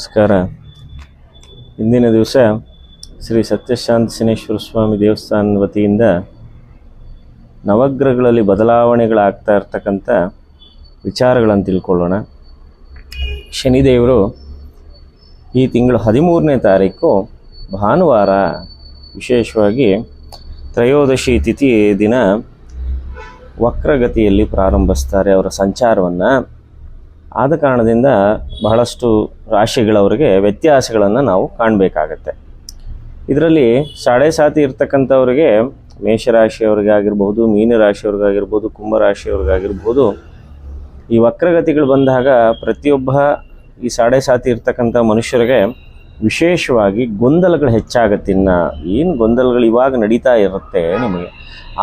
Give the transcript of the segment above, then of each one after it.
ನಮಸ್ಕಾರ. ಇಂದಿನ ದಿವಸ ಶ್ರೀ ಸತ್ಯಶಾಂತ ಶನೇಶ್ವರ ಸ್ವಾಮಿ ದೇವಸ್ಥಾನದ ವತಿಯಿಂದ ನವಗ್ರಹಗಳಲ್ಲಿ ಬದಲಾವಣೆಗಳಾಗ್ತಾ ಇರ್ತಕ್ಕಂಥ ವಿಚಾರಗಳನ್ನು ತಿಳ್ಕೊಳ್ಳೋಣ. ಶನಿದೇವರು ಈ ತಿಂಗಳು ಹದಿಮೂರನೇ ತಾರೀಕು ಭಾನುವಾರ ವಿಶೇಷವಾಗಿ ತ್ರಯೋದಶಿ ತಿಥಿ ದಿನ ವಕ್ರಗತಿಯಲ್ಲಿ ಪ್ರಾರಂಭಿಸ್ತಾರೆ ಅವರ ಸಂಚಾರವನ್ನು. ಆದ ಕಾರಣದಿಂದ ಬಹಳಷ್ಟು ರಾಶಿಗಳವರಿಗೆ ವ್ಯತ್ಯಾಸಗಳನ್ನು ನಾವು ಕಾಣಬೇಕಾಗತ್ತೆ. ಇದರಲ್ಲಿ ಸಾಡೆ ಸಾತಿ ಇರ್ತಕ್ಕಂಥವ್ರಿಗೆ ಮೇಷರಾಶಿಯವ್ರಿಗೆ ಆಗಿರ್ಬೋದು ಮೀನರಾಶಿಯವ್ರಿಗಾಗಿರ್ಬೋದು, ಕುಂಭರಾಶಿಯವ್ರಿಗಾಗಿರ್ಬೋದು, ಈ ವಕ್ರಗತಿಗಳು ಬಂದಾಗ ಪ್ರತಿಯೊಬ್ಬ ಈ ಸಾಡೆ ಸಾತಿ ಇರ್ತಕ್ಕಂಥ ಮನುಷ್ಯರಿಗೆ ವಿಶೇಷವಾಗಿ ಗೊಂದಲಗಳು ಹೆಚ್ಚಾಗತ್ತಿನ್ನ ಏನು ಗೊಂದಲಗಳು ಇವಾಗ ನಡೀತಾ ಇರುತ್ತೆ ನಿಮಗೆ?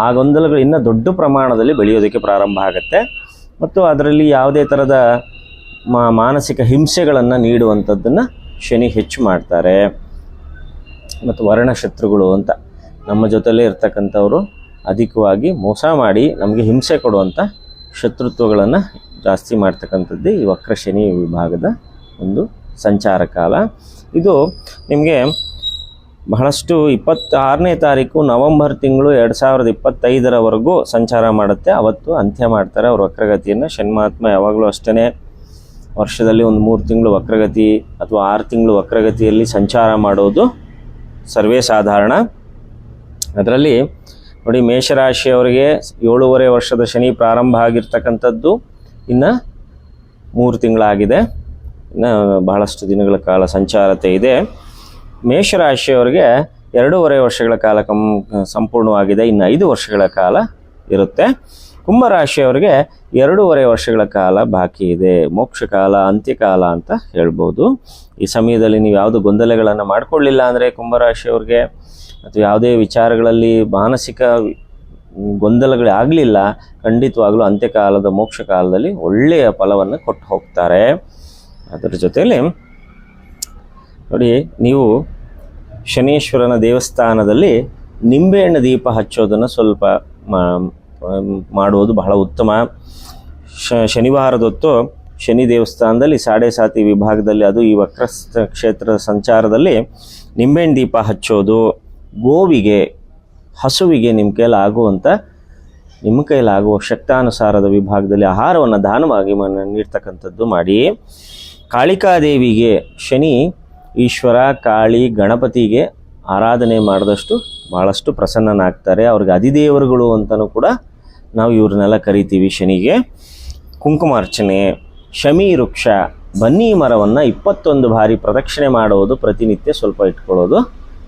ಆ ಗೊಂದಲಗಳು ಇನ್ನೂ ದೊಡ್ಡ ಪ್ರಮಾಣದಲ್ಲಿ ಬೆಳೆಯೋದಕ್ಕೆ ಪ್ರಾರಂಭ ಆಗುತ್ತೆ. ಮತ್ತು ಅದರಲ್ಲಿ ಯಾವುದೇ ಥರದ ಮಾನಸಿಕ ಹಿಂಸೆಗಳನ್ನು ನೀಡುವಂಥದ್ದನ್ನು ಶನಿ ಹೆಚ್ಚು ಮಾಡ್ತಾರೆ. ಮತ್ತು ವರ್ಣಶತ್ರುಗಳು ಅಂತ ನಮ್ಮ ಜೊತೆಲೇ ಇರ್ತಕ್ಕಂಥವರು ಅಧಿಕವಾಗಿ ಮೋಸ ಮಾಡಿ ನಮಗೆ ಹಿಂಸೆ ಕೊಡುವಂಥ ಶತ್ರುತ್ವಗಳನ್ನು ಜಾಸ್ತಿ ಮಾಡ್ತಕ್ಕಂಥದ್ದೇ ಈ ವಕ್ರ ಶನಿ ವಿಭಾಗದ ಒಂದು ಸಂಚಾರ ಕಾಲ. ಇದು ನಿಮಗೆ ಬಹಳಷ್ಟು ಇಪ್ಪತ್ತಾರನೇ ತಾರೀಕು ನವೆಂಬರ್ ತಿಂಗಳು ಎರಡು ಸಾವಿರದ ಇಪ್ಪತ್ತೈದರವರೆಗೂ ಸಂಚಾರ ಮಾಡುತ್ತೆ. ಅವತ್ತು ಅಂತ್ಯ ಮಾಡ್ತಾರೆ ಅವ್ರ ವಕ್ರಗತಿಯನ್ನು. ಶನ್ಮಾತ್ಮ ಯಾವಾಗಲೂ ಅಷ್ಟೇ ವರ್ಷದಲ್ಲಿ ಒಂದು ಮೂರು ತಿಂಗಳು ವಕ್ರಗತಿ ಅಥವಾ ಆರು ತಿಂಗಳು ವಕ್ರಗತಿಯಲ್ಲಿ ಸಂಚಾರ ಮಾಡೋದು ಸರ್ವೇ ಸಾಧಾರಣ. ಅದರಲ್ಲಿ ನೋಡಿ ಮೇಷರಾಶಿಯವರಿಗೆ ಏಳೂವರೆ ವರ್ಷದ ಶನಿ ಪ್ರಾರಂಭ ಆಗಿರ್ತಕ್ಕಂಥದ್ದು ಇನ್ನು ಮೂರು ತಿಂಗಳಾಗಿದೆ. ಇನ್ನು ಬಹಳಷ್ಟು ದಿನಗಳ ಕಾಲ ಸಂಚಾರತೆ ಇದೆ. ಮೇಷರಾಶಿಯವರಿಗೆ ಎರಡೂವರೆ ವರ್ಷಗಳ ಕಾಲ ಕಂ ಸಂಪೂರ್ಣವಾಗಿದೆ. ಇನ್ನು ಐದು ವರ್ಷಗಳ ಕಾಲ ಇರುತ್ತೆ. ಕುಂಭರಾಶಿಯವರಿಗೆ ಎರಡೂವರೆ ವರ್ಷಗಳ ಕಾಲ ಬಾಕಿ ಇದೆ. ಮೋಕ್ಷ ಕಾಲ ಅಂತ್ಯಕಾಲ ಅಂತ ಹೇಳ್ಬೋದು. ಈ ಸಮಯದಲ್ಲಿ ನೀವು ಯಾವುದು ಗೊಂದಲಗಳನ್ನು ಮಾಡಿಕೊಳ್ಳಿಲ್ಲ ಅಂದರೆ ಕುಂಭರಾಶಿಯವ್ರಿಗೆ ಅಥವಾ ಯಾವುದೇ ವಿಚಾರಗಳಲ್ಲಿ ಮಾನಸಿಕ ಗೊಂದಲಗಳೇ ಆಗಲಿಲ್ಲ, ಖಂಡಿತವಾಗಲೂ ಅಂತ್ಯಕಾಲದ ಮೋಕ್ಷ ಕಾಲದಲ್ಲಿ ಒಳ್ಳೆಯ ಫಲವನ್ನು ಕೊಟ್ಟು ಹೋಗ್ತಾರೆ. ಅದರ ಜೊತೆಯಲ್ಲಿ ನೋಡಿ, ನೀವು ಶನೀಶ್ವರನ ದೇವಸ್ಥಾನದಲ್ಲಿ ನಿಂಬೆಹಣ್ಣು ದೀಪ ಹಚ್ಚೋದನ್ನು ಸ್ವಲ್ಪ ಮಾಡುವುದು ಬಹಳ ಉತ್ತಮ. ಶನಿವಾರದೊತ್ತು ಶನಿ ದೇವಸ್ಥಾನದಲ್ಲಿ ಸಾಡೆ ಸಾತಿ ವಿಭಾಗದಲ್ಲಿ ಅದು ಈ ವಕ್ರ ಸ- ಕ್ಷೇತ್ರದ ಸಂಚಾರದಲ್ಲಿ ನಿಂಬೆಹಣ್ಣು ದೀಪ ಹಚ್ಚೋದು, ಗೋವಿಗೆ, ಹಸುವಿಗೆ ನಿಮ್ಮ ಕೈಲಾಗುವಂಥ ನಿಮ್ಮ ಕೈಲಾಗುವ ಶಕ್ತಾನುಸಾರದ ವಿಭಾಗದಲ್ಲಿ ಆಹಾರವನ್ನು ದಾನವಾಗಿ ನೀಡ್ತಕ್ಕಂಥದ್ದು ಮಾಡಿ. ಕಾಳಿಕಾದೇವಿಗೆ ಶನಿ, ಈಶ್ವರ, ಕಾಳಿ, ಗಣಪತಿಗೆ ಆರಾಧನೆ ಮಾಡಿದಷ್ಟು ಭಾಳಷ್ಟು ಪ್ರಸನ್ನನಾಗ್ತಾರೆ. ಅವ್ರಿಗೆ ಅಧಿದೇವರುಗಳು ಅಂತಲೂ ಕೂಡ ನಾವು ಇವ್ರನ್ನೆಲ್ಲ ಕರಿತೀವಿ ಶನಿಗೆ. ಕುಂಕುಮಾರ್ಚನೆ, ಶಮಿ ವೃಕ್ಷ, ಬನ್ನಿ ಮರವನ್ನು ಇಪ್ಪತ್ತೊಂದು ಬಾರಿ ಪ್ರದಕ್ಷಿಣೆ ಮಾಡುವುದು ಪ್ರತಿನಿತ್ಯ ಸ್ವಲ್ಪ ಇಟ್ಕೊಳ್ಳೋದು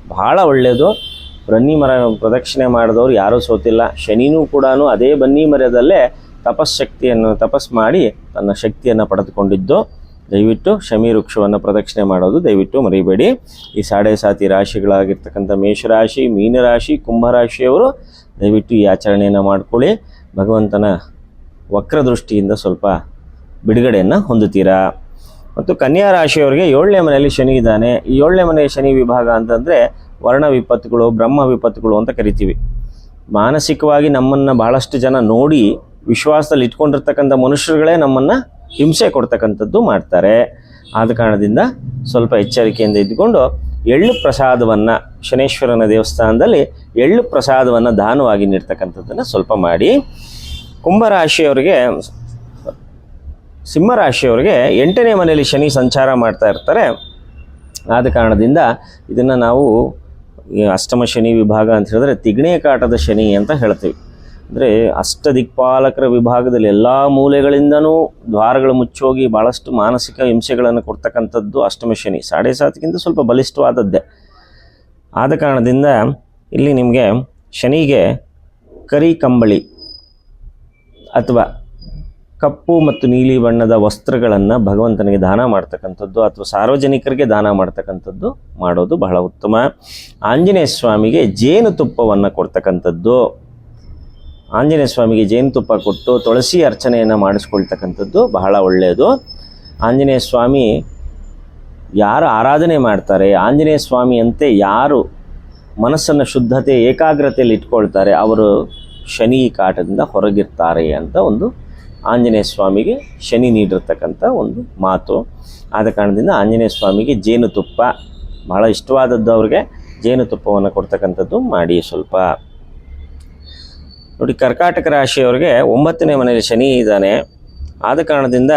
ಭಾಳ ಒಳ್ಳೆಯದು ಬನ್ನಿ ಮರ ಪ್ರದಕ್ಷಿಣೆ ಮಾಡಿದವರು ಯಾರೂ ಸೋತಿಲ್ಲ. ಶನಿನೂ ಕೂಡ ಅದೇ ಬನ್ನಿ ಮರದಲ್ಲೇ ತಪಸ್ಶಕ್ತಿಯನ್ನು ತಪಸ್ ಮಾಡಿ ತನ್ನ ಶಕ್ತಿಯನ್ನು ಪಡೆದುಕೊಂಡಿದ್ದು. ದಯವಿಟ್ಟು ಶಮಿ ವೃಕ್ಷವನ್ನು ಪ್ರದಕ್ಷಿಣೆ ಮಾಡೋದು ದಯವಿಟ್ಟು ಮರಿಬೇಡಿ. ಈ ಸಾಡೆ ಸಾತಿ ರಾಶಿಗಳಾಗಿರ್ತಕ್ಕಂಥ ಮೇಷರಾಶಿ, ಮೀನರಾಶಿ, ಕುಂಭರಾಶಿಯವರು ದಯವಿಟ್ಟು ಈ ಆಚರಣೆಯನ್ನು ಮಾಡ್ಕೊಳ್ಳಿ. ಭಗವಂತನ ವಕ್ರದೃಷ್ಟಿಯಿಂದ ಸ್ವಲ್ಪ ಬಿಡುಗಡೆಯನ್ನು ಹೊಂದುತ್ತೀರಾ? ಮತ್ತು ಕನ್ಯಾ ರಾಶಿಯವರಿಗೆ ಏಳನೇ ಮನೆಯಲ್ಲಿ ಶನಿ ಇದ್ದಾನೆ. ಈ ಏಳನೇ ಮನೆಯ ಶನಿ ವಿಭಾಗ ಅಂತಂದರೆ ವರ್ಣ ವಿಪತ್ತುಗಳು, ಬ್ರಹ್ಮ ವಿಪತ್ತುಗಳು ಅಂತ ಕರಿತೀವಿ. ಮಾನಸಿಕವಾಗಿ ನಮ್ಮನ್ನು ಬಹಳಷ್ಟು ಜನ ನೋಡಿ ವಿಶ್ವಾಸದಲ್ಲಿ ಇಟ್ಕೊಂಡಿರ್ತಕ್ಕಂಥ ಮನುಷ್ಯರುಗಳೇ ನಮ್ಮನ್ನು ಹಿಂಸೆ ಕೊಡ್ತಕ್ಕಂಥದ್ದು ಮಾಡ್ತಾರೆ. ಆದ ಕಾರಣದಿಂದ ಸ್ವಲ್ಪ ಎಚ್ಚರಿಕೆಯಿಂದ ಇದ್ದುಕೊಂಡು ಎಳ್ಳು ಪ್ರಸಾದವನ್ನು ಶನೇಶ್ವರನ ದೇವಸ್ಥಾನದಲ್ಲಿ ಎಳ್ಳು ಪ್ರಸಾದವನ್ನು ದಾನವಾಗಿ ನೀಡ್ತಕ್ಕಂಥದ್ದನ್ನು ಸ್ವಲ್ಪ ಮಾಡಿ. ಕುಂಭರಾಶಿಯವರಿಗೆ, ಸಿಂಹರಾಶಿಯವರಿಗೆ ಎಂಟನೇ ಮನೆಯಲ್ಲಿ ಶನಿ ಸಂಚಾರ ಮಾಡ್ತಾ ಇರ್ತಾರೆ. ಆದ ಕಾರಣದಿಂದ ಇದನ್ನು ನಾವು ಅಷ್ಟಮ ಶನಿ ವಿಭಾಗ ಅಂತ ಹೇಳಿದ್ರೆ ತಿಗಣೆ ಕಾಟದ ಶನಿ ಅಂತ ಹೇಳ್ತೀವಿ. ಅಂದರೆ ಅಷ್ಟ ದಿಕ್ಪಾಲಕರ ವಿಭಾಗದಲ್ಲಿ ಎಲ್ಲ ಮೂಲೆಗಳಿಂದನೂ ದ್ವಾರಗಳು ಮುಚ್ಚೋಗಿ ಭಾಳಷ್ಟು ಮಾನಸಿಕ ಹಿಂಸೆಗಳನ್ನು ಕೊಡ್ತಕ್ಕಂಥದ್ದು ಅಷ್ಟಮ ಶನಿ. ಸಾಡೆ ಸಾತಿಗಿಂತ ಸ್ವಲ್ಪ ಬಲಿಷ್ಠವಾದದ್ದೇ. ಆದ ಕಾರಣದಿಂದ ಇಲ್ಲಿ ನಿಮಗೆ ಶನಿಗೆ ಕರಿ ಕಂಬಳಿ ಅಥವಾ ಕಪ್ಪು ಮತ್ತು ನೀಲಿ ಬಣ್ಣದ ವಸ್ತ್ರಗಳನ್ನು ಭಗವಂತನಿಗೆ ದಾನ ಮಾಡ್ತಕ್ಕಂಥದ್ದು ಅಥವಾ ಸಾರ್ವಜನಿಕರಿಗೆ ದಾನ ಮಾಡ್ತಕ್ಕಂಥದ್ದು ಮಾಡೋದು ಬಹಳ ಉತ್ತಮ. ಆಂಜನೇಯ ಸ್ವಾಮಿಗೆ ಜೇನುತುಪ್ಪವನ್ನು ಕೊಡ್ತಕ್ಕಂಥದ್ದು ಆಂಜನೇಯ ಸ್ವಾಮಿಗೆ ಜೇನುತುಪ್ಪ ಕೊಟ್ಟು ತುಳಸಿ ಅರ್ಚನೆಯನ್ನು ಮಾಡಿಸ್ಕೊಳ್ತಕ್ಕಂಥದ್ದು ಬಹಳ ಒಳ್ಳೆಯದು. ಆಂಜನೇಯ ಸ್ವಾಮಿ ಯಾರು ಆರಾಧನೆ ಮಾಡ್ತಾರೆ, ಆಂಜನೇಯ ಸ್ವಾಮಿಯಂತೆ ಯಾರು ಮನಸ್ಸನ್ನು ಶುದ್ಧತೆ, ಏಕಾಗ್ರತೆಯಲ್ಲಿ ಇಟ್ಕೊಳ್ತಾರೆ, ಅವರು ಶನಿ ಕಾಟದಿಂದ ಹೊರಗಿರ್ತಾರೆ ಅಂತ ಒಂದು ಆಂಜನೇಯ ಸ್ವಾಮಿಗೆ ಶನಿ ನೀಡಿರ್ತಕ್ಕಂಥ ಒಂದು ಮಾತು. ಆದ ಕಾರಣದಿಂದ ಆಂಜನೇಯ ಸ್ವಾಮಿಗೆ ಜೇನುತುಪ್ಪ ಬಹಳ ಇಷ್ಟವಾದದ್ದು ಅವ್ರಿಗೆ. ಜೇನುತುಪ್ಪವನ್ನು ಕೊಡ್ತಕ್ಕಂಥದ್ದು ಮಾಡಿ ಸ್ವಲ್ಪ ನೋಡಿ, ಕರ್ಕಾಟಕ ರಾಶಿಯವರಿಗೆ ಒಂಬತ್ತನೇ ಮನೆಯಲ್ಲಿ ಶನಿ ಇದ್ದಾನೆ. ಆದ ಕಾರಣದಿಂದ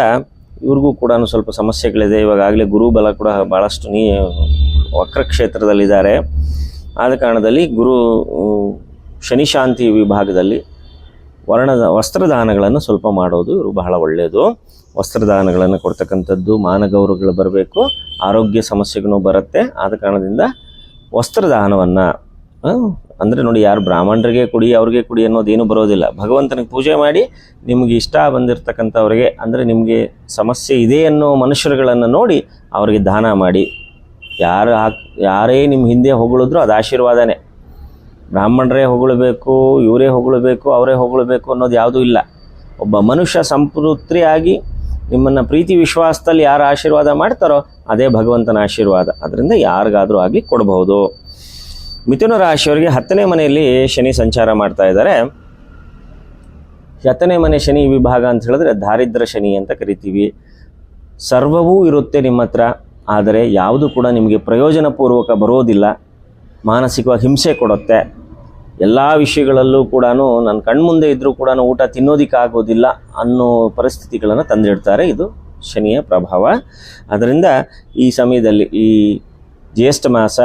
ಇವ್ರಿಗೂ ಕೂಡ ಸ್ವಲ್ಪ ಸಮಸ್ಯೆಗಳಿದೆ. ಇವಾಗಲೇ ಗುರು ಬಲ ಕೂಡ ಭಾಳಷ್ಟು ನೀ ವಕ್ರ ಕ್ಷೇತ್ರದಲ್ಲಿದ್ದಾರೆ ಆದ ಕಾರಣದಲ್ಲಿ ಗುರು ಶನಿ ಶಾಂತಿ ವಿಭಾಗದಲ್ಲಿ ವರ್ಣದ ವಸ್ತ್ರದಾನಗಳನ್ನು ಸ್ವಲ್ಪ ಮಾಡೋದು ಇವರು ಬಹಳ ಒಳ್ಳೆಯದು ವಸ್ತ್ರದಾನಗಳನ್ನು ಕೊಡ್ತಕ್ಕಂಥದ್ದು, ಮಾನಗೌರವಗಳು ಬರಬೇಕು, ಆರೋಗ್ಯ ಸಮಸ್ಯೆಗಳು ಬರುತ್ತೆ. ಆದ ಕಾರಣದಿಂದ ವಸ್ತ್ರದಾನವನ್ನು ಅಂದರೆ ನೋಡಿ ಯಾರು ಬ್ರಾಹ್ಮಣರಿಗೆ ಕುಡಿ, ಅವ್ರಿಗೆ ಕುಡಿ ಅನ್ನೋದೇನು ಬರೋದಿಲ್ಲ. ಭಗವಂತನಿಗೆ ಪೂಜೆ ಮಾಡಿ ನಿಮಗೆ ಇಷ್ಟ ಬಂದಿರತಕ್ಕಂಥವ್ರಿಗೆ, ಅಂದರೆ ನಿಮಗೆ ಸಮಸ್ಯೆ ಇದೆ ಅನ್ನೋ ಮನುಷ್ಯರುಗಳನ್ನು ನೋಡಿ ಅವರಿಗೆ ದಾನ ಮಾಡಿ. ಯಾರು ಹಾಕ್, ಯಾರೇ ನಿಮ್ಮ ಹಿಂದೆ ಹೊಗಳಿದ್ರು ಅದು ಆಶೀರ್ವಾದನೇ. ಬ್ರಾಹ್ಮಣರೇ ಹೊಗಳಬೇಕು, ಇವರೇ ಹೊಗಳಬೇಕು, ಅವರೇ ಹೊಗಳಬೇಕು ಅನ್ನೋದು ಯಾವುದೂ ಇಲ್ಲ. ಒಬ್ಬ ಮನುಷ್ಯ ಸಂಪೃತ್ರಿಯಾಗಿ ನಿಮ್ಮನ್ನು ಪ್ರೀತಿ ವಿಶ್ವಾಸದಲ್ಲಿ ಯಾರು ಆಶೀರ್ವಾದ ಮಾಡ್ತಾರೋ, ಅದೇ ಭಗವಂತನ ಆಶೀರ್ವಾದ. ಅದರಿಂದ ಯಾರಿಗಾದರೂ ಆಗಲಿ ಕೊಡಬಹುದು. ಮಿಥುನ ರಾಶಿಯವರಿಗೆ ಹತ್ತನೇ ಮನೆಯಲ್ಲಿ ಶನಿ ಸಂಚಾರ ಮಾಡ್ತಾ ಇದ್ದಾರೆ. ಹತ್ತನೇ ಮನೆ ಶನಿ ವಿಭಾಗ ಅಂತ ಹೇಳಿದ್ರೆ ದಾರಿದ್ರ ಶನಿ ಅಂತ ಕರಿತೀವಿ. ಸರ್ವವೂ ಇರುತ್ತೆ ನಿಮ್ಮ ಹತ್ರ, ಆದರೆ ಯಾವುದು ಕೂಡ ನಿಮಗೆ ಪ್ರಯೋಜನಪೂರ್ವಕ ಬರೋದಿಲ್ಲ. ಮಾನಸಿಕವಾಗಿ ಹಿಂಸೆ ಕೊಡುತ್ತೆ. ಎಲ್ಲ ವಿಷಯಗಳಲ್ಲೂ ಕೂಡ ನನ್ನ ಕಣ್ಮುಂದೆ ಇದ್ದರೂ ಕೂಡ ಊಟ ತಿನ್ನೋದಕ್ಕಾಗೋದಿಲ್ಲ ಅನ್ನೋ ಪರಿಸ್ಥಿತಿಗಳನ್ನು ತಂದಿಡ್ತಾರೆ. ಇದು ಶನಿಯ ಪ್ರಭಾವ. ಅದರಿಂದ ಈ ಸಮಯದಲ್ಲಿ ಈ ಜ್ಯೇಷ್ಠ ಮಾಸ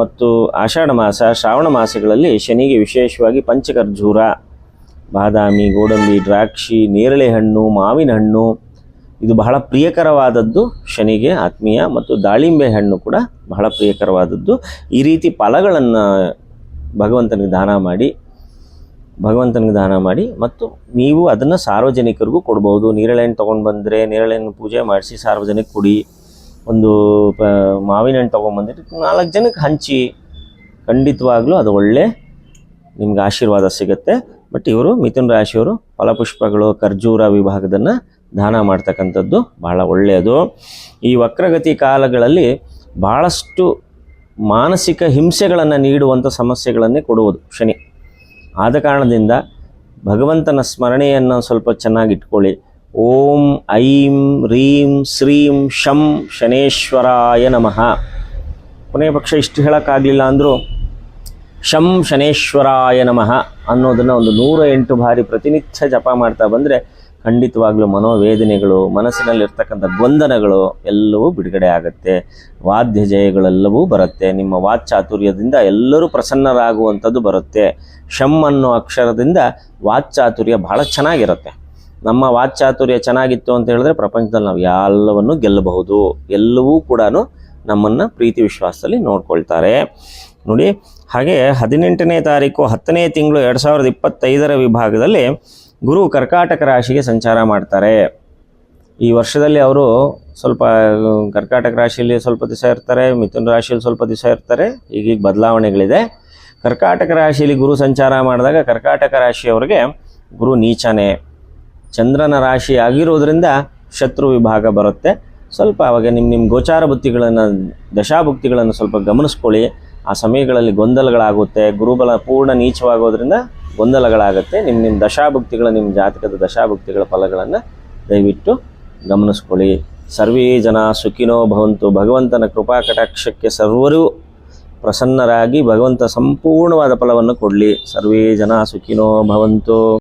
ಮತ್ತು ಆಷಾಢ ಮಾಸ, ಶ್ರಾವಣ ಮಾಸಗಳಲ್ಲಿ ಶನಿಗೆ ವಿಶೇಷವಾಗಿ ಪಂಚಕರ್ಜೂರ, ಬಾದಾಮಿ, ಗೋಡಂಬಿ, ದ್ರಾಕ್ಷಿ, ನೇರಳೆ ಹಣ್ಣು, ಮಾವಿನ ಹಣ್ಣು. ಇದು ಬಹಳ ಪ್ರಿಯಕರವಾದದ್ದು ಶನಿಗೆ, ಆತ್ಮೀಯ ಮತ್ತು ದಾಳಿಂಬೆ ಹಣ್ಣು ಕೂಡ ಬಹಳ ಪ್ರಿಯಕರವಾದದ್ದು. ಈ ರೀತಿ ಫಲಗಳನ್ನು ಭಗವಂತನಿಗೆ ದಾನ ಮಾಡಿ, ಭಗವಂತನಿಗೆ ದಾನ ಮಾಡಿ ಮತ್ತು ನೀವು ಅದನ್ನು ಸಾರ್ವಜನಿಕರಿಗೂ ಕೊಡ್ಬೋದು. ನೇರಳೆಹಣ್ಣು ತೊಗೊಂಡು ಬಂದರೆ ನೇರಳೆಹಣ್ಣು ಪೂಜೆ ಮಾಡಿಸಿ ಸಾರ್ವಜನಿಕ ಕೊಡಿ. ಒಂದು ಮಾವಿನ ಹಣ್ಣು ತೊಗೊಂಬಂದಿಟ್ಟು ನಾಲ್ಕು ಜನಕ್ಕೆ ಹಂಚಿ, ಖಂಡಿತವಾಗ್ಲೂ ಅದು ಒಳ್ಳೆ ನಿಮ್ಗೆ ಆಶೀರ್ವಾದ ಸಿಗುತ್ತೆ. ಬಟ್ ಇವರು ಮಿಥುನ್ ರಾಶಿಯವರು ಫಲಪುಷ್ಪಗಳು, ಖರ್ಜೂರ ವಿಭಾಗದನ್ನು ದಾನ ಮಾಡ್ತಕ್ಕಂಥದ್ದು ಬಹಳ ಒಳ್ಳೆಯದು. ಈ ವಕ್ರಗತಿ ಕಾಲಗಳಲ್ಲಿ ಭಾಳಷ್ಟು ಮಾನಸಿಕ ಹಿಂಸೆಗಳನ್ನು ನೀಡುವಂಥ ಸಮಸ್ಯೆಗಳನ್ನೇ ಕೊಡುವುದು ಶನಿ. ಆದ ಕಾರಣದಿಂದ ಭಗವಂತನ ಸ್ಮರಣೆಯನ್ನು ಸ್ವಲ್ಪ ಚೆನ್ನಾಗಿ ಇಟ್ಕೊಳ್ಳಿ ಓಂ ಐಂ ರೀಂ ಶ್ರೀಂ ಶಂ ಶನೇಶ್ವರಾಯ ನಮಃ. ಕೊನೆಯ ಪಕ್ಷ ಇಷ್ಟು ಹೇಳೋಕ್ಕಾಗಲಿಲ್ಲ ಅಂದರೂ, ಶಂ ಶನೇಶ್ವರಾಯ ನಮಃ ಅನ್ನೋದನ್ನು ಒಂದು ನೂರ ಎಂಟು ಬಾರಿ ಪ್ರತಿನಿತ್ಯ ಜಪ ಮಾಡ್ತಾ ಬಂದರೆ ಖಂಡಿತವಾಗ್ಲೂ ಮನೋವೇದನೆಗಳು, ಮನಸ್ಸಿನಲ್ಲಿರ್ತಕ್ಕಂಥ ಗೊಂದನಗಳು ಎಲ್ಲವೂ ಬಿಡುಗಡೆ ಆಗುತ್ತೆ. ವಾದ್ಯ ಜಯಗಳೆಲ್ಲವೂ ಬರುತ್ತೆ. ನಿಮ್ಮ ವಾಚಾತುರ್ಯದಿಂದ ಎಲ್ಲರೂ ಪ್ರಸನ್ನರಾಗುವಂಥದ್ದು ಬರುತ್ತೆ. ಶಂ ಅನ್ನೋ ಅಕ್ಷರದಿಂದ ವಾಚಾತುರ್ಯ ಬಹಳ ಚೆನ್ನಾಗಿರುತ್ತೆ. ನಮ್ಮ ವಾಕ್ಚಾತುರ್ಯ ಚೆನ್ನಾಗಿತ್ತು ಅಂತ ಹೇಳಿದ್ರೆ ಪ್ರಪಂಚದಲ್ಲಿ ನಾವು ಎಲ್ಲವನ್ನು ಗೆಲ್ಲಬಹುದು. ಎಲ್ಲವೂ ಕೂಡ ನಮ್ಮನ್ನು ಪ್ರೀತಿ ವಿಶ್ವಾಸದಲ್ಲಿ ನೋಡ್ಕೊಳ್ತಾರೆ. ನೋಡಿ, ಹಾಗೆ ಹದಿನೆಂಟನೇ ತಾರೀಕು ಹತ್ತನೇ ತಿಂಗಳು ಎರಡು ಸಾವಿರದ ಇಪ್ಪತ್ತೈದರ ವಿಭಾಗದಲ್ಲಿ ಗುರು ಕರ್ಕಾಟಕ ರಾಶಿಗೆ ಸಂಚಾರ ಮಾಡ್ತಾರೆ. ಈ ವರ್ಷದಲ್ಲಿ ಅವರು ಸ್ವಲ್ಪ ಕರ್ಕಾಟಕ ರಾಶಿಯಲ್ಲಿ ಸ್ವಲ್ಪ ದಿವಸ ಇರ್ತಾರೆ, ಮಿಥುನ ರಾಶಿಯಲ್ಲಿ ಸ್ವಲ್ಪ ದಿವಸ ಇರ್ತಾರೆ, ಈಗೀಗ ಬದಲಾವಣೆಗಳಿದೆ. ಕರ್ಕಾಟಕ ರಾಶಿಯಲ್ಲಿ ಗುರು ಸಂಚಾರ ಮಾಡಿದಾಗ ಕರ್ಕಾಟಕ ರಾಶಿಯವರಿಗೆ ಗುರು ನೀಚನೇ. ಚಂದ್ರನ ರಾಶಿ ಆಗಿರೋದ್ರಿಂದ ಶತ್ರು ವಿಭಾಗ ಬರುತ್ತೆ. ಸ್ವಲ್ಪ ಅವಾಗ ನಿಮ್ಮ ನಿಮ್ಮ ಗೋಚಾರ ಬುತ್ತಿಗಳನ್ನು, ದಶಾಭುಕ್ತಿಗಳನ್ನು ಸ್ವಲ್ಪ ಗಮನಿಸ್ಕೊಳ್ಳಿ. ಆ ಸಮಯಗಳಲ್ಲಿ ಗೊಂದಲಗಳಾಗುತ್ತೆ, ಗುರುಬಲ ಪೂರ್ಣ ನೀಚವಾಗೋದ್ರಿಂದ ಗೊಂದಲಗಳಾಗುತ್ತೆ. ನಿಮ್ಮ ನಿಮ್ಮ ದಶಾಭುಕ್ತಿಗಳ ನಿಮ್ಮ ಜಾತಕದ ದಶಾಭುಕ್ತಿಗಳ ಫಲಗಳನ್ನು ದಯವಿಟ್ಟು ಗಮನಿಸ್ಕೊಳ್ಳಿ. ಸರ್ವೇ ಜನ ಸುಖಿನೋ ಭವಂತು. ಭಗವಂತನ ಕೃಪಾ ಕಟಾಕ್ಷಕ್ಕೆ ಸರ್ವರೂ ಪ್ರಸನ್ನರಾಗಿ ಭಗವಂತ ಸಂಪೂರ್ಣವಾದ ಫಲವನ್ನು ಕೊಡಲಿ. ಸರ್ವೇ ಜನ ಸುಖಿನೋ ಭವಂತು.